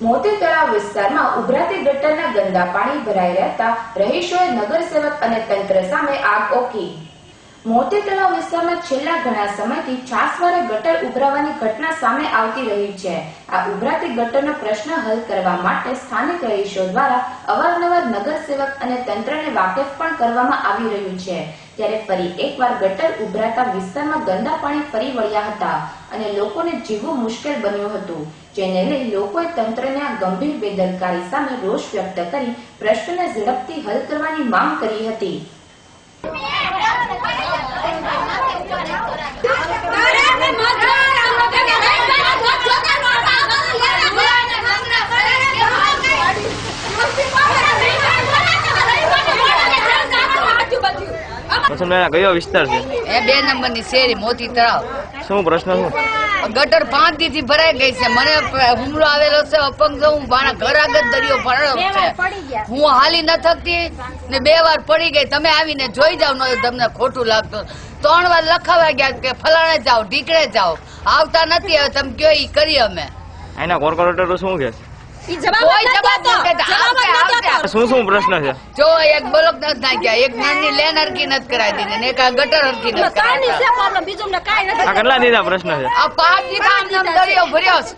મોતી વિસ્તારમાં ઉભરાતી ગટરના ગંદા પાણી ભરાઈ રહેતા રહીશોએ નગરસેવક અને તંત્ર સામે આગ ઓકી. મોતી તળાવ વિસ્તારમાં છેલ્લા ઘણા સમયથી છાસવારે ગટર ઉભરાવાની ઘટના સામે આવતી રહી છે. આ ઉભરાતી ગટરનો પ્રશ્ન હલ કરવા માટે સ્થાનિક રહીશો દ્વારા અવારનવાર નગરસેવક અને તંત્રને વાકેફ પણ કરવામાં આવી રહ્યું છે. ત્યારે ફરી એકવાર ગટર ઉભરાતા વિસ્તારમાં ગંદા પાણી ફરી વળ્યા હતા અને લોકોને જીવવું મુશ્કેલ બન્યું હતું. જેને લઈ લોકોએ તંત્રને આ ગંભીર બેદરકારી સામે રોષ વ્યક્ત કરી પ્રશ્નને ઝડપથી હલ કરવાની માંગ કરી હતી. વસંતભાઈ કયો વિસ્તાર છે? એ બે નંબરની શેરી મોતી તળાવ. શું પ્રશ્ન શું? ગટર પાંચ દી થી ભરાઈ ગઈ છે. મને હુમલો આવેલો છે અપંગ છું. હું મારા ઘર આગળ દરિયો ભરેલો છે. હું હાલી ન થકતી ને બે વાર પડી ગઈ. તમે આવીને જોઈ જાવ ન તમને ખોટું લાગતું. ત્રણ વાર લખાવા ગયા કે ફલાણે જાઓ ઢીકડે જાઓ. આવતા નથી હવે તમે કયો ઈ કરી અમે. એના કોર્પોરેટરો શું કે કોઈ જવાબ નથી. શું શું પ્રશ્ન છે? જો એક બ્લોક નથી નાખ્યા એક નાની લેન હરકી નથી કરાવી દીધી ને એક આ ગટર હરકી નથી કરાવી આ કેટલા દીધા પ્રશ્ન છે? આ પાંચ દીધા દરિયો ભર્યો છે.